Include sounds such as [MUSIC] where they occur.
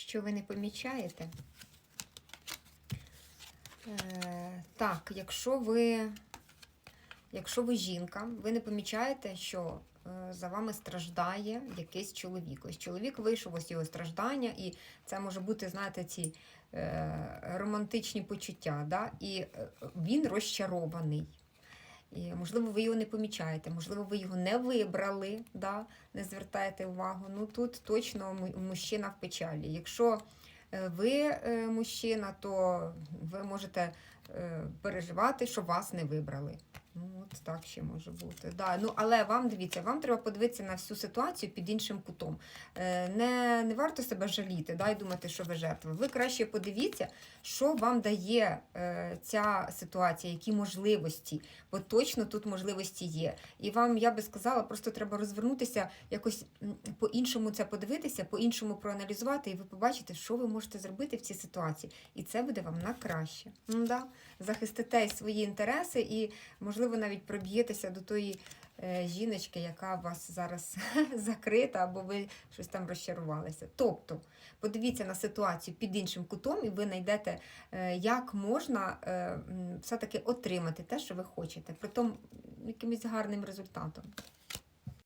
що ви не помічаєте. Е, так, якщо ви, якщо ви жінка, ви не помічаєте, що е, за вами страждає якийсь чоловік. Ось чоловік вийшов, ось його страждання, і це може бути, знаєте, ці е, романтичні почуття. Да? І е, він розчарований. І, можливо, ви його не помічаєте, можливо, ви його не вибрали, да? не звертаєте увагу. Ну тут точно мужчина в печалі. Якщо е, ви е, мужчина, то ви можете е, переживати, що вас не вибрали. Так ще може бути. Да. Ну, але вам дивіться, вам треба подивитися на всю ситуацію під іншим кутом. Е, Не, не варто себе жаліти да, і думати, що ви жертва. Ви краще подивіться, що вам дає е, ця ситуація, які можливості, бо точно тут можливості є. І вам, я би сказала, просто треба розвернутися, якось по-іншому це подивитися, по-іншому проаналізувати, і ви побачите, що ви можете зробити в цій ситуації. І це буде вам на краще. М-да. Захистите свої інтереси і, можливо, навіть проб'єтеся до тої е, жіночки, яка у вас зараз [LAUGHS] закрита, або ви щось там розчарувалися. Тобто, подивіться на ситуацію під іншим кутом, і ви знайдете, е, як можна е, все-таки отримати те, що ви хочете, при тому якимось гарним результатом.